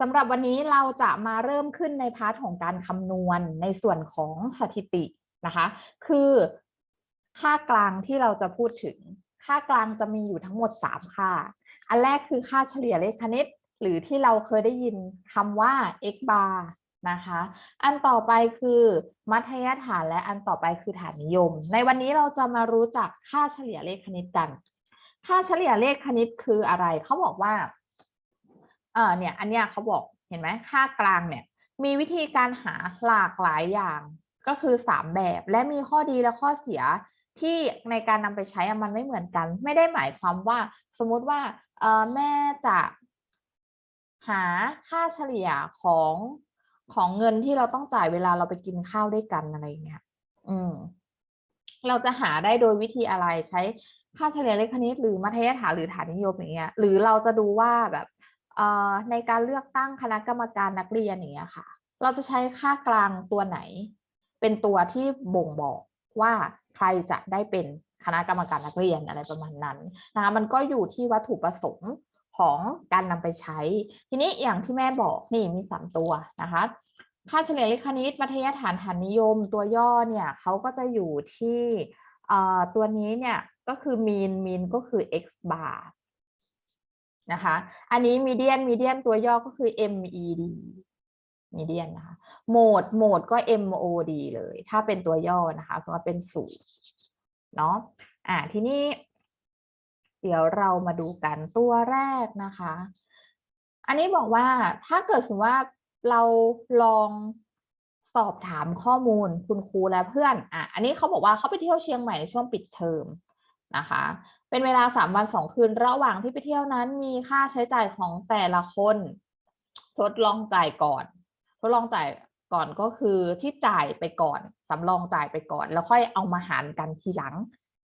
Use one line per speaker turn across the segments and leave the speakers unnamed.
สำหรับวันนี้เราจะมาเริ่มขึ้นในพาร์ทของการคำนวณในส่วนของสถิตินะคะ คือค่ากลางที่เราจะพูดถึง ค่ากลางจะมีอยู่ทั้งหมด 3 ค่า อันแรกคือค่าเฉลี่ยเลขคณิต หรือที่เราเคยได้ยินคำว่า x bar นะคะ อันต่อไปคือมัธยฐานและอันต่อไปคือฐานนิยม ในวันนี้เราจะมารู้จักค่าเฉลี่ยเลขคณิตกัน ค่าเฉลี่ยเลขคณิตคืออะไร เขาบอกว่า เออเนี่ย อันเนี้ยเขาบอกเห็นไหมค่ากลางเนี่ย มีวิธีการหาหลากหลายอย่างก็คือ 3 แบบและมีข้อดีและข้อเสียที่ในการนำไปใช้มันไม่เหมือนกัน ไม่ได้หมายความว่าสมมุติว่าเออแม่จะหาค่าเฉลี่ยของของเงินที่เราต้องจ่ายเวลาเราไปกินข้าวด้วยกันอะไรเงี้ย อืม เราจะหาได้โดยวิธีอะไรใช้ค่าเฉลี่ยเลขคณิตหรือมัธยฐานหรือฐานนิยมอย่างเงี้ย หรือเราจะดูว่าแบบ ในการเลือกตั้งคณะกรรมการนักเรียนอย่างเงี้ยค่ะ เราจะใช้ค่ากลางตัวไหน เป็นตัวที่บ่งบอกว่าใครจะได้เป็นคณะกรรมการนักเรียนอะไรประมาณนั้นนะคะมันก็อยู่ที่วัตถุประสงค์ของการนำไปใช้ ทีนี้อย่างที่แม่บอกนี่มีสามตัวนะคะค่าเฉลี่ยเลขคณิตมัธยฐานฐานนิยม ตัวย่อเนี่ยเขาก็จะอยู่ที่ตัวนี้เนี่ยก็คือ mean mean ก็คือ x bar นะคะ อันนี้ median median ตัวย่อก็คือ med median นนะคะ mode mode ก็ mod เลย ถ้าเป็นตัวย่อนะคะสมมติเป็นสูตรเนาะ อ่าทีนี้ เดี๋ยวเรามาดูกันตัวแรกนะคะ อันนี้บอกว่าถ้าเกิดสมมติว่าเราลองสอบถามข้อมูลคุณครูและเพื่อน อะ อันนี้เขาบอกว่าเขาไปเที่ยวเชียงใหม่ในช่วงปิดเทอมนะคะ เป็นเวลาสามวันสองคืน ระหว่างที่ไปเที่ยวนั้นมีค่าใช้จ่ายของแต่ละคน ทดลองจ่ายก่อน ทดลองจ่ายก่อนก็คือที่จ่ายไปก่อนสำรองจ่ายไปก่อน แล้วค่อยเอามาหารกันทีหลัง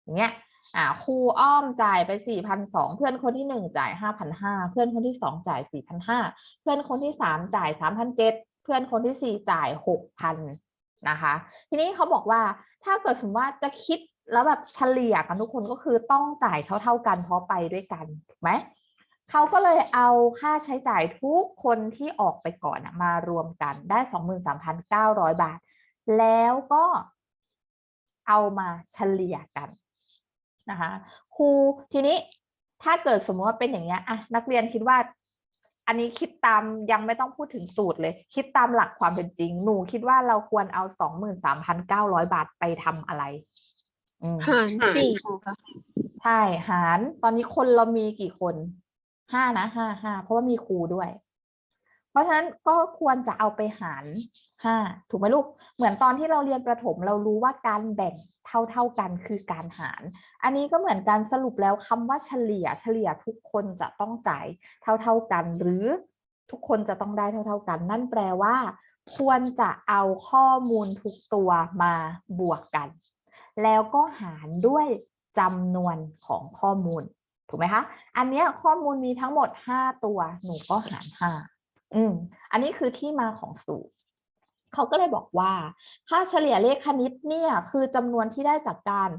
อย่างเงี้ยอ่าครูอ้อมจ่ายไปสี่พันสองเพื่อนคนที่หนึ่งจ่ายห้าพันห้าเพื่อนคนที่สองจ่ายสี่พันห้าเพื่อนคนที่สามจ่ายสามพันเจ็ดเพื่อนคนที่สี่จ่ายหกพันนะคะ ทีนี้เขาบอกว่าถ้าเกิดสมมติว่าจะคิด แล้วแบบเฉลี่ยกันทุกคนก็คือต้องจ่ายเท่า ๆกันเพราะไปด้วยกันถูกไหมเขาก็เลยเอาค่าใช้จ่ายทุกคนที่ออกไปก่อนมารวมกันได้ 23,900 บาท แล้วก็เอามาเฉลี่ยกันนะคะครูทีนี้ถ้าเกิดสมมติว่าเป็นอย่างเงี้ยอะนักเรียนคิดว่า อันนี้คิดตามยังไม่ต้องพูดถึงสูตรเลย คิดตามหลักความเป็นจริง หนูคิดว่าเราควรเอา 23,900 บาทไปทำอะไร อืม
หารสี่ค่ะ
ใช่หาร ตอนนี้คนเรามีกี่คนห้านะห้าห้าเพราะว่ามีครูด้วย เพราะฉะนั้นก็ควรจะเอาไปหารห้าถูกไหมลูก เหมือนตอนที่เราเรียนประถมเรารู้ว่าการแบ่งเท่าเท่าๆกันคือการหาร อันนี้ก็เหมือนการสรุปแล้วคำว่าเฉลี่ย เฉลี่ยทุกคนจะต้องจ่ายเท่าเท่าๆกัน หรือทุกคนจะต้องได้เท่าเท่าๆกัน นั่นแปลว่า ควรจะเอาข้อมูลทุกตัวมาบวกกัน แล้วก็หารด้วยจำนวนของข้อมูล ถูกไหมคะ อันเนี้ยข้อมูลมีทั้งหมด 5 ตัว หนูก็หาร 5 อืม อันนี้คือที่มาของสูตรเขาก็เลยบอกว่าค่าเฉลี่ยเลขคณิตเนี่ยคือจำนวนที่ได้จากการ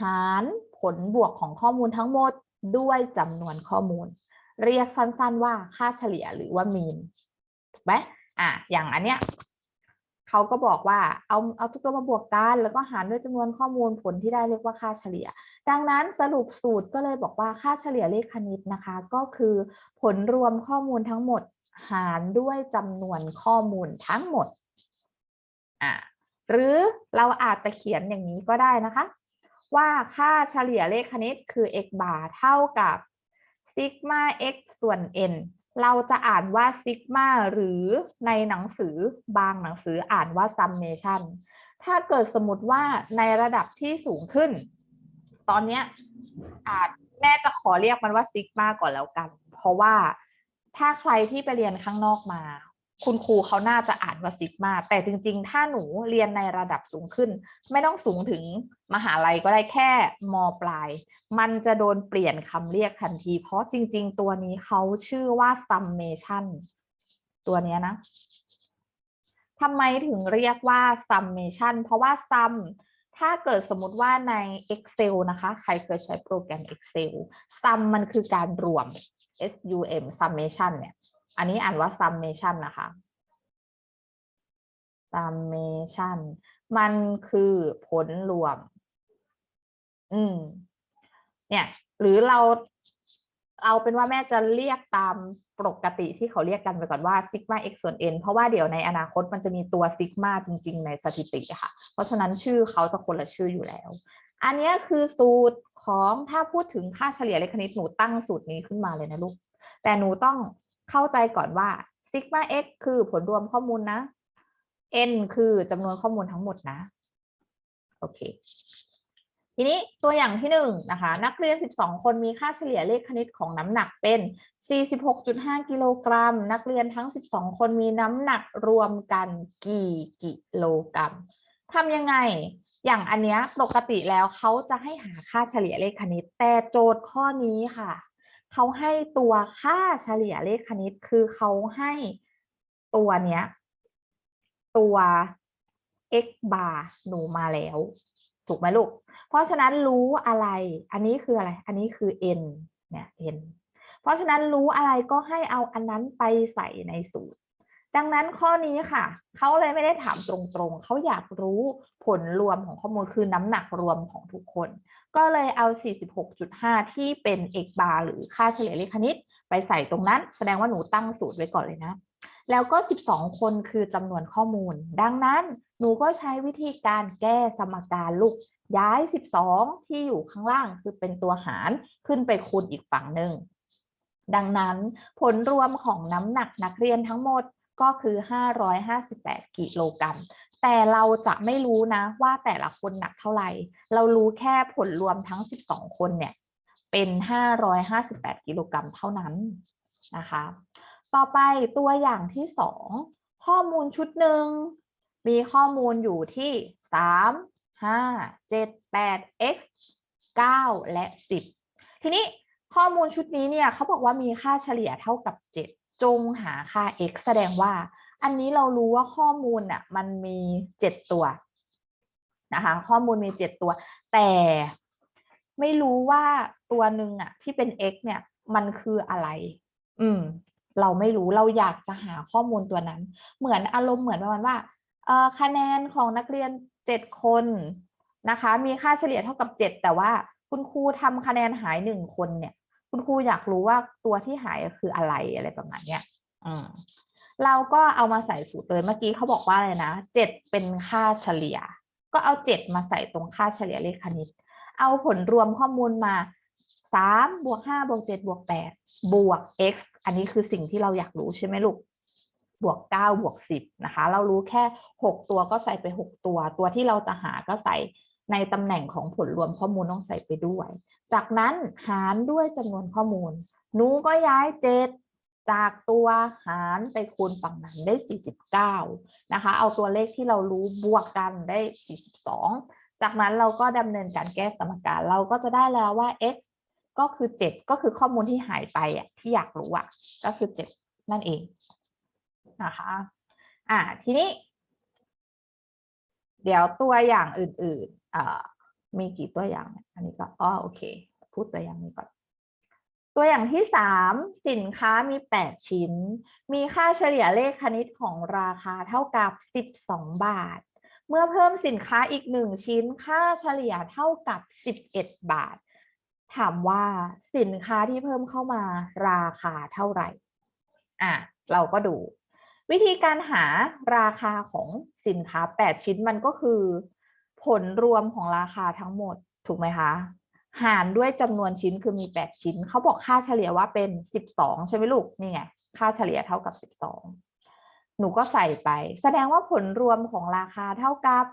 หารผลบวกของข้อมูลทั้งหมดด้วยจำนวนข้อมูล เรียกสั้นๆว่าค่าเฉลี่ยหรือว่ามีนถูกไหมอะอย่างอันเนี้ย เขาก็บอกว่าเอาเอาทุกตัวมาบวกกันแล้วก็หารด้วยจำนวนข้อมูลผลที่ได้เรียกว่าค่าเฉลี่ย ดังนั้นสรุปสูตรก็เลยบอกว่าค่าเฉลี่ยเลขคณิตนะคะ ก็คือผลรวมข้อมูลทั้งหมดหารด้วยจำนวนข้อมูลทั้งหมดอะหรือเราอาจจะเขียนอย่างนี้ก็ได้นะคะ ว่าค่าเฉลี่ยเลขคณิตคือ x bar เท่ากับซิกมา x ส่วน n เราจะอ่านว่าซิกมาหรือในหนังสือบางหนังสืออ่านว่าซัมเมชันถ้าเกิดสมมติว่าในระดับที่สูงขึ้น ตอนนี้อาจแม่จะขอเรียกมันว่าซิกมาก่อนแล้วกัน เพราะว่าถ้าใครที่ไปเรียนข้างนอกมา คุณครูเขาน่าจะอ่านว่าซิกมา แต่จริง ๆ ถ้าหนูเรียนในระดับสูงขึ้น ไม่ต้องสูงถึงมหาลัยก็ได้แค่มปลาย มันจะโดนเปลี่ยนคำเรียกทันที เพราะจริง ๆ ตัวนี้เขาชื่อว่า summation ตัวเนี้ยนะทำไมถึงเรียกว่า summation เพราะว่า sum ถ้าเกิดสมมติว่าใน Excel นะคะ ใครเคยใช้โปรแกรม Excel sum มันคือการรวม sum summation เนี่ย อันนี้อ่านว่า summation นะคะ summation มันคือผลรวม อืม เนี่ย หรือเราเอาเป็นว่าแม่จะเรียกตามปกติที่เขาเรียกกันไปก่อนว่าซิกมา x ส่วน n เพราะว่าเดี๋ยวในอนาคตมันจะมีตัวซิกมาจริง ๆ ในสถิติค่ะ เพราะฉะนั้นชื่อเขาจะคนละชื่ออยู่แล้ว อันนี้คือสูตรของถ้าพูดถึงค่าเฉลี่ยเลขคณิตหนูตั้งสูตรนี้ขึ้นมาเลยนะลูก แต่หนูต้อง เข้าใจก่อนว่าซิกมา x คือผลรวมข้อมูลนะ n คือจำนวนข้อมูลทั้งหมดนะ โอเค ทีนี้ตัวอย่างที่หนึ่งนะคะ นักเรียน 12 คนมีค่าเฉลี่ยเลขคณิตของน้ำหนักเป็น 46.5 กิโลกรัม นักเรียนทั้ง 12 คนมีน้ำหนักรวมกันกี่กิโลกรัมทำยังไงอย่างอันเนี้ยปกติแล้วเขาจะให้หาค่าเฉลี่ยเลขคณิต แต่โจทย์ข้อนี้ค่ะ เขาให้ตัวค่าเฉลี่ยเลขคณิต คือเขาให้ตัวเนี้ย ตัว x bar หนูมาแล้ว ถูกไหมลูก เพราะฉะนั้นรู้อะไร อันนี้คืออะไร อันนี้คือ n เนี่ย n เพราะฉะนั้นรู้อะไรก็ให้เอาอันนั้นไปใส่ในสูตร ดังนั้นข้อนี้ค่ะ เขาเลยไม่ได้ถามตรงๆ เขาอยากรู้ผลรวมของข้อมูลคือน้ำหนักรวมของทุกคน ก็เลยเอา 46.5 ที่เป็น x bar หรือค่าเฉลี่ยเลขคณิต ไปใส่ตรงนั้น แสดงว่าหนูตั้งสูตรไว้ก่อนเลยนะ แล้วก็ 12 คนคือจำนวนข้อมูล ดังนั้นหนูก็ใช้วิธีการแก้สมการลูกย้าย 12 ที่อยู่ข้างล่างคือเป็นตัวหารขึ้นไปคูณอีกฝั่งหนึ่งดังนั้นผลรวมของน้ำหนักนักเรียนทั้งหมด ก็คือ 558 กิโลกรัม แต่เราจะไม่รู้นะว่าแต่ละคนหนักเท่าไหร่ เรารู้แค่ผลรวมทั้ง 12 คนเนี่ย เป็น 558 กิโลกรัมเท่านั้นนะคะ ต่อไปตัวอย่างที่ 2 ข้อมูลชุดหนึ่ง มีข้อมูลอยู่ที่ 3 5 7 8 x 9 และ 10 ทีนี้ข้อมูลชุดนี้เนี่ยเขาบอกว่ามีค่าเฉลี่ยเท่ากับ 7 จงหาค่า x แสดงว่า อันนี้เรารู้ว่าข้อมูลน่ะมันมี7ตัวนะคะข้อมูลมี7ตัว แต่ไม่รู้ว่าตัวหนึ่งอะ ที่เป็น x เนี่ย มันคืออะไร อืม เราไม่รู้เราอยากจะหาข้อมูลตัวนั้น เหมือนอารมณ์เหมือนประมาณว่าเอ่อคะแนนของนักเรียน7คนนะคะ มีค่าเฉลี่ยเท่ากับ7แต่ว่าคุณครูทำคะแนนหายหนึ่งคนเนี่ย คุณครูอยากรู้ว่าตัวที่หายคืออะไรอะไรประมาณเนี้ยอืมเราก็เอามาใส่สูตรเลยเมื่อกี้เขาบอกว่าอะไรนะเจ็ดเป็นค่าเฉลี่ย ก็เอาเจ็ดมาใส่ตรงค่าเฉลี่ยเลขคณิต เอาผลรวมข้อมูลมาสามบวกห้าบวกเจ็ดบวกแปดบวก x อันนี้คือสิ่งที่เราอยากรู้ใช่ไหมลูกบวกเก้าบวกสิบนะคะ เรารู้แค่หกตัวก็ใส่ไปหกตัว ตัวที่เราจะหาก็ใส่ ในตำแหน่งของผลรวมข้อมูลต้องใส่ไปด้วย จากนั้นหารด้วยจำนวนข้อมูล หนูก็ย้ายเจ็ดจากตัวหารไปคูณฝั่งนั้นได้ 49 นะคะ เอาตัวเลขที่เรารู้บวกกันได้ 42 จากนั้นเราก็ดำเนินการแก้สมการ เราก็จะได้แล้วว่า x ก็คือ 7 ก็คือข้อมูลที่หายไปอะที่อยากรู้อะก็คือ 7 นั่นเองนะคะอ่าทีนี้ เดี๋ยวตัวอย่างอื่น มีกี่ตัวอย่าง อันนี้ก็อ๋อโอเค พูดตัวอย่างนี้ก่อน ตัวอย่างที่ 3 สินค้ามี 8 ชิ้น มีค่าเฉลี่ยเลขคณิตของราคาเท่ากับ 12 บาท เมื่อเพิ่มสินค้าอีก 1 ชิ้น ค่าเฉลี่ยเท่ากับ 11 บาท ถามว่าสินค้าที่เพิ่มเข้ามาราคาเท่าไหร่ อะ เราก็ดู วิธีการหาราคาของสินค้า 8 ชิ้นมันก็คือ ผลรวมของราคาทั้งหมดถูกไหมคะหารด้วยจำนวนชิ้นคือมี 8 ชิ้น เขาบอกค่าเฉลี่ยว่าเป็น 12 ใช่ไหมลูกนี่ไงค่าเฉลี่ยเท่ากับ 12 หนูก็ใส่ไป แสดงว่าผลรวมของราคาเท่ากับ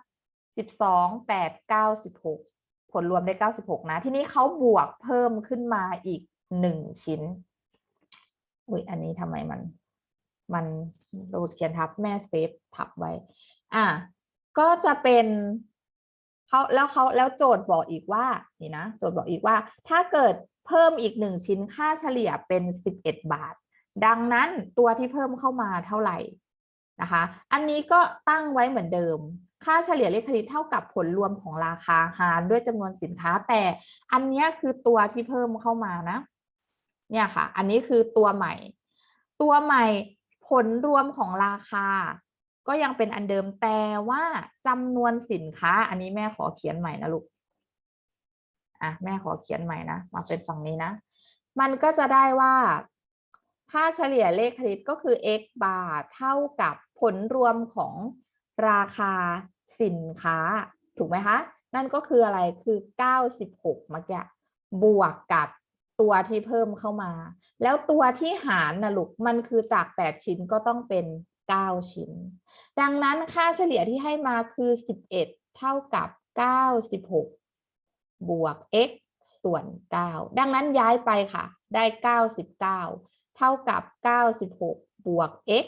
12 8 9 16 ผลรวมได้ 96 นะ ทีนี้เขาบวกเพิ่มขึ้นมาอีก 1 ชิ้น อุ้ยอันนี้ทำไมมัน มันโดดเขียนทับแม่เซฟทับไว้ อะก็จะเป็น เขาแล้วเขาแล้วโจทย์บอกอีกว่านี่นะโจทย์บอกอีกว่า ถ้าเกิดเพิ่มอีกหนึ่งชิ้นค่าเฉลี่ยเป็นสิบเอ็ดบาท ดังนั้นตัวที่เพิ่มเข้ามาเท่าไหร่นะคะ อันนี้ก็ตั้งไว้เหมือนเดิม ค่าเฉลี่ยเลขคณิตเท่ากับผลรวมของราคาหารด้วยจำนวนสินค้าแต่อันนี้คือตัวที่เพิ่มเข้ามานะ เนี่ยค่ะ อันนี้คือตัวใหม่ ตัวใหม่ผลรวมของราคา ก็ยังเป็นอันเดิมแต่ว่าจำนวนสินค้า อันนี้แม่ขอเขียนใหม่นะลูกอะแม่ขอเขียนใหม่นะมาเป็นฝั่งนี้นะ มันก็จะได้ว่า ค่าเฉลี่ยเลขคณิตก็คือ x บาทเท่ากับผลรวมของราคาสินค้า ถูกไหมคะ นั่นก็คืออะไรคือ 96เมื่อกี้บวกกับตัวที่เพิ่มเข้ามา แล้วตัวที่หารนะลูกมันคือจาก 8 ชิ้นก็ต้องเป็น 9 ชิ้น ดังนั้นค่าเฉลี่ยที่ให้มาคือ 11 เท่ากับ 96 บวก x ส่วน 9 ดังนั้นย้ายไปค่ะ ได้ 99 เท่ากับ 96 บวก x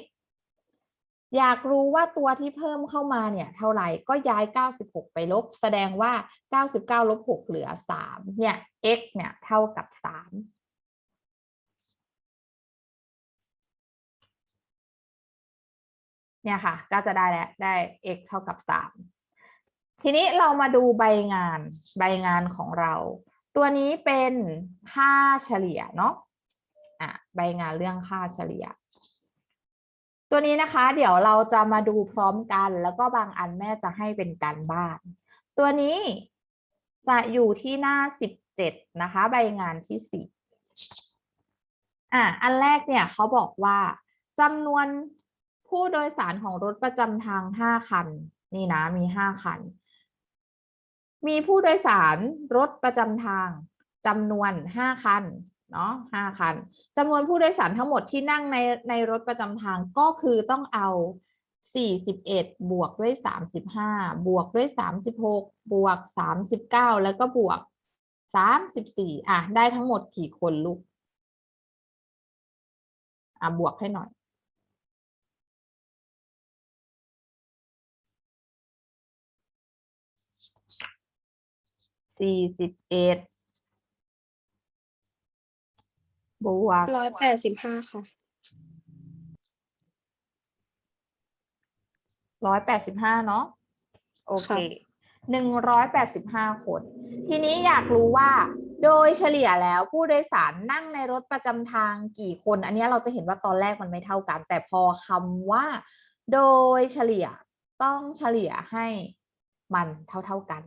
อยากรู้ว่าตัวที่เพิ่มเข้ามาเนี่ย เท่าไหร่ก็ย้าย 96 ไปลบ แสดงว่า 99 ลบ 6 เหลือ 3 เนี่ย x เนี่ย เท่ากับ 3 เนี่ยค่ะ ก็จะได้แล้วได้ x เท่ากับ 3 ทีนี้เรามาดูใบงานใบงานของเรา ตัวนี้เป็นค่าเฉลี่ยเนาะอะใบงานเรื่องค่าเฉลี่ย ตัวนี้นะคะ เดี๋ยวเราจะมาดูพร้อมกัน แล้วก็บางอันแม่จะให้เป็นการบ้าน ตัวนี้จะอยู่ที่หน้า 17 นะคะ ใบงานที่ 4 อะอันแรกเนี่ยเขาบอกว่าจำนวน ผู้โดยสารของรถประจำทาง5คัน นี่นะมี5คัน มีผู้โดยสารรถประจำทางจำนวน5คันเนาะ5คันจำนวนผู้โดยสารทั้งหมดที่นั่งในในรถประจำทางก็คือต้องเอา 41 บวกด้วย 35 บวกด้วย 36 บวก 39 แล้วก็บวก 34 อะ ได้ทั้งหมดกี่คนลูก อะ บวกให้หน่อย สี่สิบเอ็ดบวก
ร้อยแปดสิบห้าค่ะ
ร้อยแปดสิบห้าเนาะโอเค
ค่ะ
หนึ่งร้อยแปดสิบห้าคน ทีนี้อยากรู้ว่า โดยเฉลี่ยแล้วผู้โดยสารนั่งในรถประจำทางกี่คน อันเนี้ยเราจะเห็นว่าตอนแรกมันไม่เท่ากัน แต่พอคำว่า โดยเฉลี่ยต้องเฉลี่ยให้มันเท่าๆกัน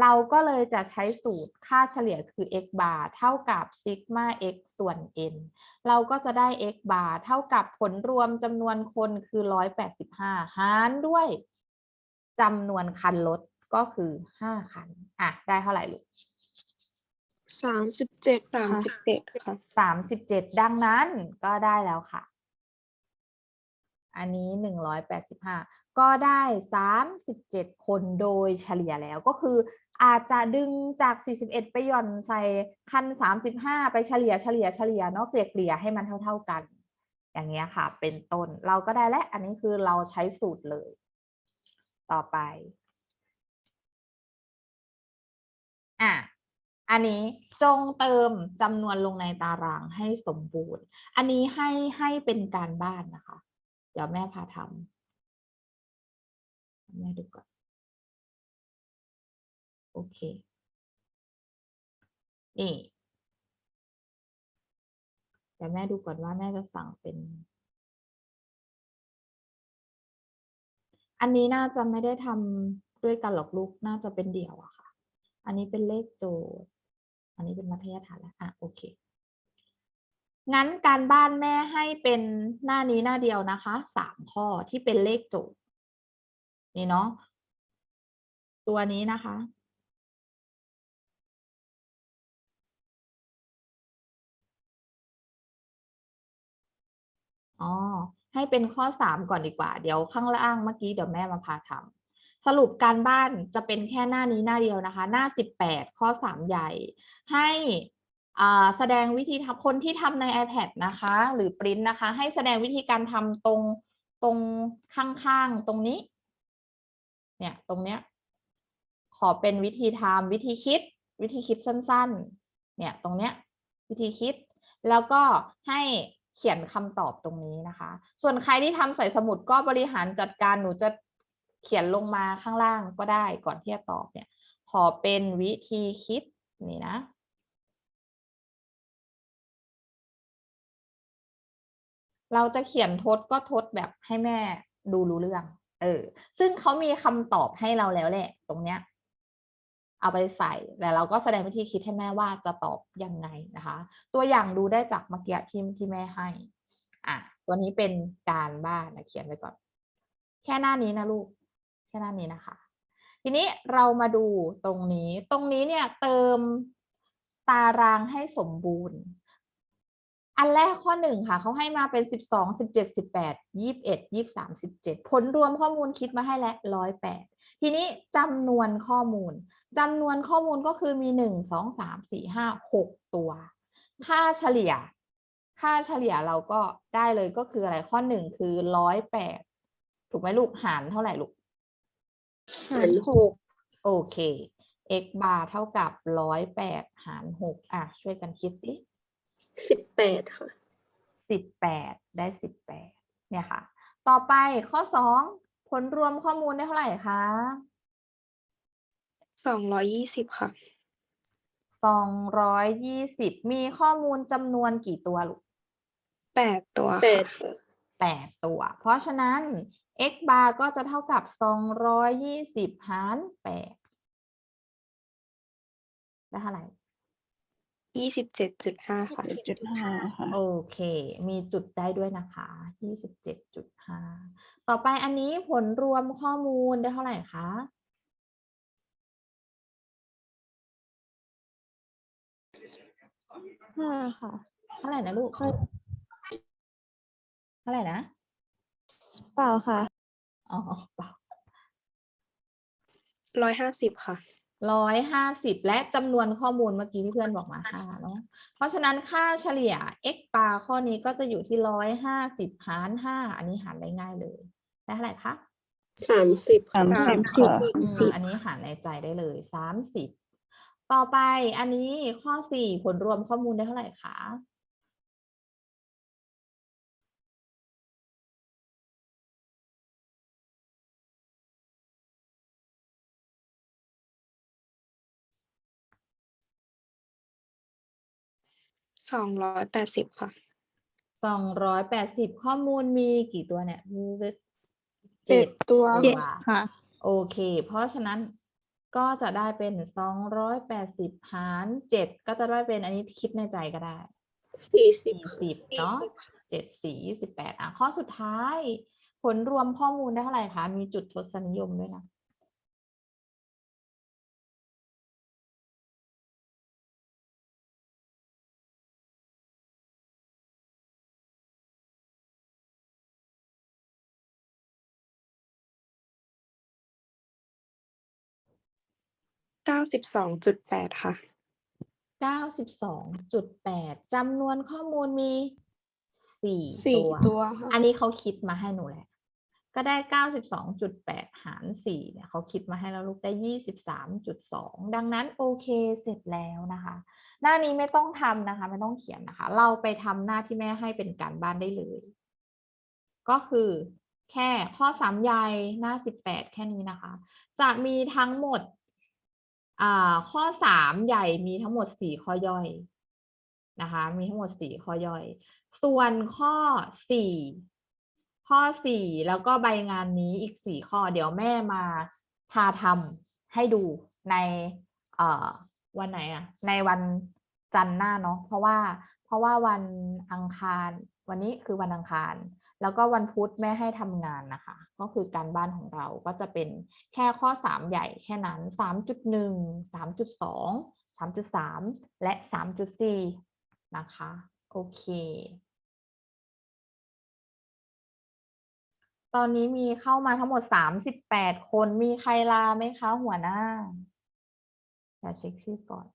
เราก็เลยจะใช้สูตรค่าเฉลี่ยคือ x bar เท่ากับซิกมา x ส่วน n เราก็จะได้ x bar เท่ากับผลรวมจำนวนคนคือ 185 หารด้วยจำนวนคันรถก็คือ 5 คัน อะ ได้เท่าไหร่ลูก
สามสิบเจ็ดสามสิบเจ็ดค่ะ
37ดังนั้นก็ได้แล้วค่ะ อันนี้185ก็ได้37คนโดยเฉลี่ยแล้วก็คือ อาจจะดึงจาก 41 ไปหย่อนใส่คัน 35 ไปเฉลี่ยเฉลี่ยเฉลี่ยเนาะเกลี่ยเกลี่ยให้มันเท่า ๆกัน อย่างเงี้ยค่ะ เป็นต้นเราก็ได้แล้วอันนี้คือเราใช้สูตรเลย ต่อไป อะอันนี้จงเติมจำนวนลงในตารางให้สมบูรณ์ อันนี้ให้ให้เป็นการบ้านนะคะ เดี๋ยวแม่พาทำแม่ดูก่อน โอเค นี่เดี๋ยวแม่ดูก่อนว่าแม่จะสั่งเป็น อันนี้น่าจะไม่ได้ทำด้วยกันหรอกลูก น่าจะเป็นเดี่ยวอะค่ะ อันนี้เป็นเลขโจทย์ อันนี้เป็นมัธยฐานแล้วอะโอเค งั้นการบ้านแม่ให้เป็นหน้านี้หน้าเดียวนะคะสามข้อที่เป็นเลขโจทย์นี่เนาะตัวนี้นะคะ อ๋อให้เป็นข้อสามก่อนดีกว่า เดี๋ยวข้างล่างเมื่อกี้เดี๋ยวแม่มาพาทำสรุปการบ้านจะเป็นแค่หน้านี้หน้าเดียวนะคะ หน้าสิบแปดข้อสามใหญ่ ให้แสดงวิธีทำคนที่ทำใน iPad นะคะ หรือปริ้นนะคะ ให้แสดงวิธีการทำตรงตรงข้างๆตรงนี้ เนี่ยตรงเนี้ยขอเป็นวิธีทำวิธีคิด วิธีคิดสั้น ๆ เนี่ยตรงเนี้ยวิธีคิด แล้วก็ให้ เขียนคำตอบตรงนี้นะคะ ส่วนใครที่ทำใส่สมุดก็บริหารจัดการหนูจะเขียนลงมาข้างล่างก็ได้ก่อนที่จะตอบเนี่ย ขอเป็นวิธีคิดนี่นะเราจะเขียนทดก็ทดแบบให้แม่ดูรู้เรื่อง เออ ซึ่งเขามีคำตอบให้เราแล้วแหละ ตรงเนี้ย เอาไปใส่ แต่เราก็แสดงวิธีคิดให้แม่ว่าจะตอบยังไงนะคะ ตัวอย่างดูได้จากเมื่อกี้ที่ที่แม่ให้ อะ ตัวนี้เป็นการบ้านนะเขียนไว้ก่อน แค่หน้านี้นะลูก แค่หน้านี้นะคะ ทีนี้เรามาดูตรงนี้ ตรงนี้เนี่ยเติมตารางให้สมบูรณ์ อันแรกข้อหนึ่งค่ะเขาให้มาเป็นสิบสองสิบเจ็ดสิบแปดยี่สิบเอ็ดยี่สามสิบเจ็ดผลรวมข้อมูลคิดมาให้แล้วร้อยแปดทีนี้จำนวนข้อมูลจำนวนข้อมูลก็คือมีหนึ่งสองสามสี่ห้าหกตัว ค่าเฉลี่ย ค่าเฉลี่ยเราก็ได้เลยก็คืออะไรข้อหนึ่งคือร้อยแปดถูกไหมลูกหารเท่าไหร่ลูก
หารหก
โอเค x bar เท่ากับร้อยแปดหารหกอะช่วยกันคิดสิ
สิบแปดค่ะ
สิบแปดได้สิบแปดเนี่ยค่ะ ต่อไปข้อสองผลรวมข้อมูลได้เท่าไหร่คะ
สองร้อยยี่สิบค่ะ
สองร้อยยี่สิบมีข้อมูลจำนวนกี่ตัวลูก
แปดตัว
แป
ค่ะ
ดค่ะ
แปดตัว เพราะฉะนั้น x bar ก็จะเท่ากับสองร้อยยี่สิบหารแปดได้เท่าไหร่
ยี่สิบเจ็ดจุดห้าค่ะ
จุดห้าค่ะ
โอเค มีจุดได้ด้วยนะคะยี่สิบเจ็ดจุดห้าต่อไปอันนี้ผลรวมข้อมูลได้เท่าไหร่คะ
ห้าค่ะ
เท่าไหร่นะลูกเท่าไหร่นะ
เปล่าค่ะ
อ๋อเปล่า
ร้อยห้าสิบค่ะ
ร้อยห้าสิบและจำนวนข้อมูลเมื่อกี้ที่เพื่อนบอกมาห้าเนาะเพราะฉะนั้นค่าเฉลี่ย x bar ข้อนี้ก็จะอยู่ที่ร้อยห้าสิบหารห้าอันนี้หารได้ง่ายเลยได้เท่าไหร่คะ
สามสิบค่ะ
สามสิบ
อืมอันนี้หารในใจได้เลยสามสิบต่อไปอันนี้ข้อสี่ผลรวมข้อมูลได้เท่าไหร่คะ
สองร้อยแปดสิบค่ะ
สองร้อยแปดสิบข้อมูลมีกี่ตัวเนี่ย
เจ็ดตัว
ตัว
ค่ะ
โอเค เพราะฉะนั้นก็จะได้เป็นสองร้อยแปดสิบหารเจ็ดก็จะได้เป็นอันนี้คิดในใจก็ได้
สี่สิบ
สี่สิบเนาะเจ็ดสี่ยี่สิบแปดอะ ข้อสุดท้าย ผลรวมข้อมูลได้เท่าไหร่คะ มีจุดทศนิยมด้วยนะ
เก้าสิบสองจุดแปดค่ะ
เก้าสิบสองจุดแปดจำนวนข้อมูลมีสี่
สี่
ตัว
ตัวค่ะ
อันนี้เขาคิดมาให้หนูแหละ ก็ได้เก้าสิบสองจุดแปดหารสี่เนี่ยเขาคิดมาให้แล้วลูกได้ยี่สิบสามจุดสองดังนั้นโอเคเสร็จแล้วนะคะ หน้านี้ไม่ต้องทำนะคะ ไม่ต้องเขียนนะคะ เราไปทำหน้าที่แม่ให้เป็นการบ้านได้เลย ก็คือแค่ข้อสามใยหน้าสิบแปดแค่นี้นะคะ จะมีทั้งหมดอ่า ข้อสามใหญ่มีทั้งหมดสี่ข้อย่อยนะคะ มีทั้งหมดสี่ข้อย่อย ส่วนข้อสี่ข้อสี่แล้วก็ใบงานนี้อีกสี่ข้อ เดี๋ยวแม่มาพาทำให้ดูในวันไหนอะในวันจันทร์หน้าเนาะเพราะว่าเพราะว่าวันอังคารวันนี้คือวันอังคาร แล้วก็วันพุธแม่ให้ทำงานนะคะ ก็คือการบ้านของเราก็จะเป็นแค่ข้อสามใหญ่แค่นั้นสามจุดหนึ่งสามจุดสองสามจุดสามและสามจุดสี่นะคะ โอเค ตอนนี้มีเข้ามาทั้งหมดสามสิบแปดคนมีใครลาไหมคะหัวหน้าเดี๋ยวเช็คชื่อก่อน